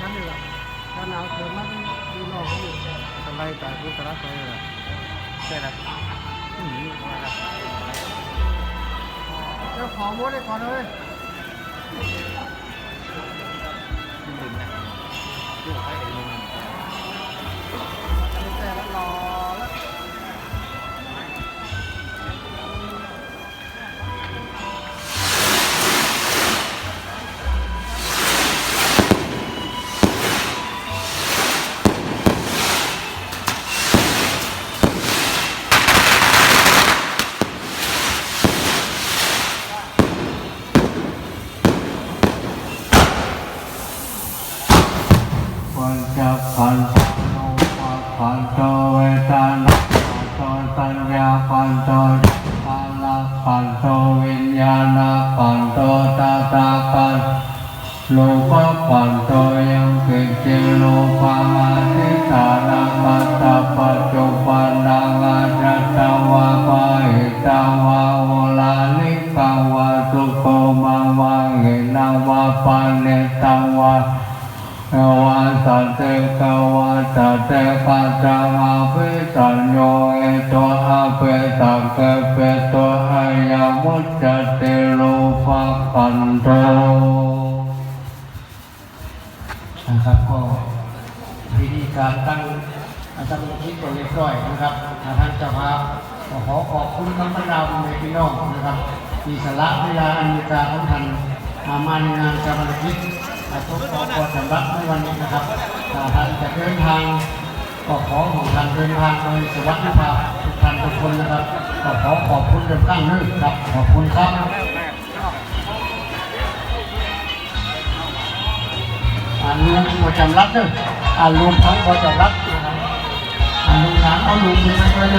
ท่านนี่แหละถ้าหนาวเกินมากดูนอกเขาอยู่ทำไมตายกูตรัสไปเลยใช่ละอืมมาละเจ้าของมดได้ก่อนเลย ปัญจขันธ์โนปะขันโตเวทนาขันโตสัญญาขันโตกาลขันโตวิญญาณขันโตตาตาขันโลภขันโตยังเกิจจิโลภามาทิตานาคัตตาปัจจุปันนังอาจัตตวาปะหิตาวาโอลาลิกาวาสุโคมังวาหินาวาปาเนตังวากว สัตเตกวาสัตเตปัจจังอาภิสัญโยเอตัวอาเปตังเกเปตัวอายามุจจเตโลภะคันโตนะครับก็วิธีการตั้งอาจารย์คิดตัวเรียบร้อยนะครับท่านเจ้าภาพขอขอบคุณทั้งบรรดาในพี่น้องนะครับที่สละเวลาอันมีการของท่านมามาในงานจารย์คิดอา ทุกขอขอสำรับในวันนี้นะครับถ้าท่านจะเดินทางก็ขอของทานเดินทางโดยสวัสดิภาพทุกท่านทุกคนนะครับก็ขอขอบคุณเดิมตั้งนึกครับ ขอบคุณครับอ่านลุงขอจำรับด้วยอ่านลุงทั้งขอจำรับนะครับอ่านลุงหลานเอาลุงไปไว้เลย